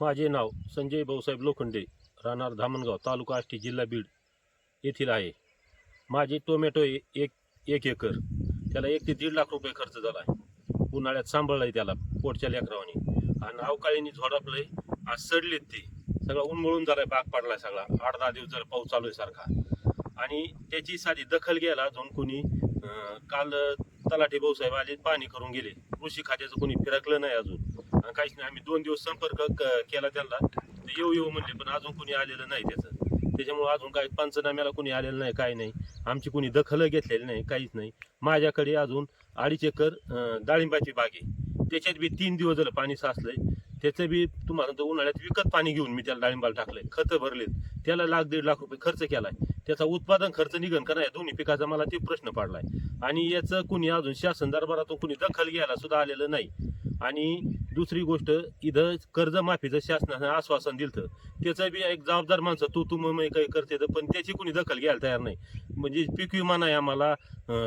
माझे नाव संजय भाऊसाहेब लोखंडे राहणार धामणगाव तालुका आष्टी जिल्हा बीड येथील आहे. माझे टोमॅटो एक एक एकर. त्याला एक ते दीड लाख रुपये खर्च झाला आहे. उन्हाळ्यात सांभाळलं आहे त्याला पोटच्या लेकरावानी. आणि अवकाळीने झोडापलंय आज सडलेत ते. सगळं उन्मळून आहे बाग पडलाय सगळा. आठ दहा दिवस झाला पाऊस चालू आहे सारखा. आणि त्याची साधी दखल घ्यायला जाऊन कोणी काल तलाठी भाऊसाहेब आले पाणी करून गेले. कृषी खात्याचं कोणी फिरकलं नाही अजून. काहीच नाही. आम्ही दोन दिवस संपर्क क- केला त्यांना. ते येऊ येऊ म्हणले पण अजून कुणी आलेलं नाही त्याचं. त्याच्यामुळे अजून काही पंचनाम्याला कुणी आलेलं नाही काय नाही. आमची कुणी दखल घेतलेली नाही काहीच नाही. माझ्याकडे अजून अडीच एकर डाळिंबाची बाग आहे. त्याच्यात बी तीन दिवस झालं पाणी साचलंय. त्याचं बी तुम्हाला सांगतो उन्हाळ्यात विकत पाणी घेऊन मी त्याला डाळिंबाला टाकलंय. खतं भरलेत. त्याला लाख दीड लाख रुपये खर्च केलाय. त्याचा उत्पादन खर्च निघन का नाही दोन्ही पिकाचा मला ते प्रश्न पडलाय. आणि याचं कुणी अजून शासन दरबारातून कुणी दखल घ्यायला सुद्धा आलेलं नाही. आणि दुसरी गोष्ट इथं कर्जमाफीचं शासनानं आश्वासन दिलं त्याचं बी एक जबाबदार माणसं तू तू मग काही करते तर पण त्याची कुणी दखल घ्यायला तयार नाही. म्हणजे पीक विमा नाही आम्हाला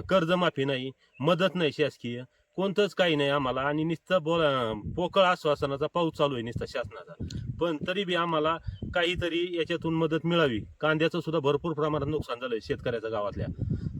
कर्जमाफी नाही मदत नाही शासकीय कोणतंच काही नाही आम्हाला आणि नुसतं बोला पोकळ आश्वासनाचा पाऊस चालू आहे नुसता शासनाचा. पण तरी बी आम्हाला काहीतरी याच्यातून मदत मिळावी. कांद्याचं सुद्धा भरपूर प्रमाणात नुकसान झालंय शेतकऱ्याच्या गावातल्या.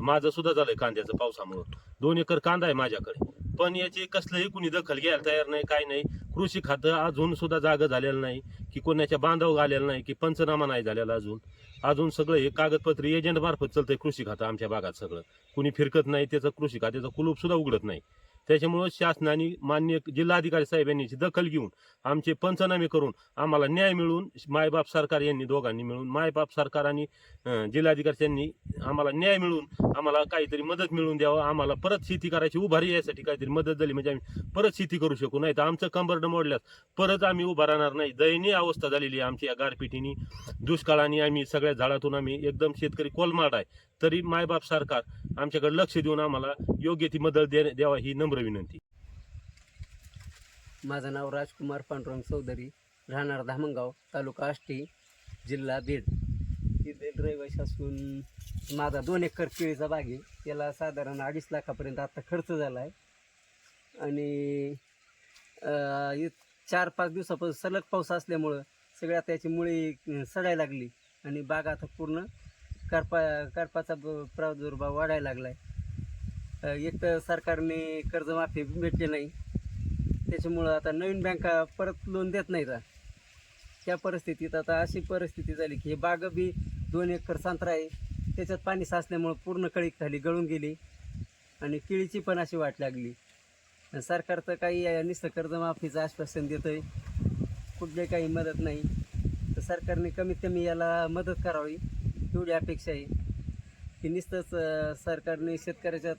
माझं सुद्धा झालंय कांद्याचं पावसामुळं. दोन एकर कांदा आहे माझ्याकडे. पण याची कसलंही कुणी दखल घ्यायला तयार नाही काय नाही. कृषी खातं अजून सुद्धा जागं झालेलं नाही की कोणाच्या बांधव आलेलं नाही की पंचनामा नाही झालेला अजून. अजून सगळं हे कागदपत्र एजंट मार्फत चालतंय कृषी खातं आमच्या भागात सगळं. कुणी फिरकत नाही त्याचं कृषी खात्याचं कुलूप सुद्धा उघडत नाही. त्याच्यामुळं शासनाने मान्य जिल्हाधिकारी साहेब यांनी दखल घेऊन आमचे पंचनामे करून आम्हाला न्याय मिळून मायबाप सरकार यांनी दोघांनी मिळून मायबाप सरकार आणि जिल्हाधिकारी यांनी आम्हाला न्याय मिळून आम्हाला काहीतरी मदत मिळून द्यावं. आम्हाला परत शेती करायची उभारी यासाठी काहीतरी मदत झाली. म्हणजे आम्ही परत शेती करू शकू. नाही तर आमचं कंबरडं मोडल्यास परत आम्ही उभा राहणार नाही. दयनीय अवस्था झालेली आहे आमची या गारपिटीनी. दुष्काळाने आम्ही सगळ्या झाडातून आम्ही एकदम शेतकरी कोलमाड आहे. तरी मायबाप सरकार आमच्याकडे लक्ष देऊन आम्हाला योग्य ती मदत दे द्यावा ही नम्र विनंती. माझं नाव राजकुमार पांडुरंग चौधरी राहणार धामणगाव तालुका आष्टी जिल्हा बीड. तिथे रहिवाशी असून माझा दोन एकर केळीचा बाग आहे. त्याला साधारण अडीच लाखापर्यंत आता खर्च झाला आहे. आणि चार पाच दिवसापासून सलग पाऊस असल्यामुळं सगळ्या त्याची मुळी सडायला लागली. आणि बाग आता पूर्ण करपा करपाचा ब- प्रादुर्भाव वाढायला लागला आहे एक तर सरकारने कर्जमाफी भेटली नाही. त्याच्यामुळं आता नवीन बँका परत लोन देत नाहीत. आता. त्या परिस्थितीत आता अशी परिस्थिती झाली की हे बाग बी दोन एकर संत्रा आहे. त्याच्यात पाणी साचल्यामुळं पूर्ण कळीक झाली गळून गेली आणि केळीची पण अशी वाट लागली. सरकार तर काही अं, नुसतं कर्जमाफीचं आश्वासन देतं आहे कुठली काही मदत नाही. तर सरकारने कमीत कमी याला मदत करावी. एवढी अपेक्षा आहे. की नुसतंच सरकारने शेतकऱ्याच्या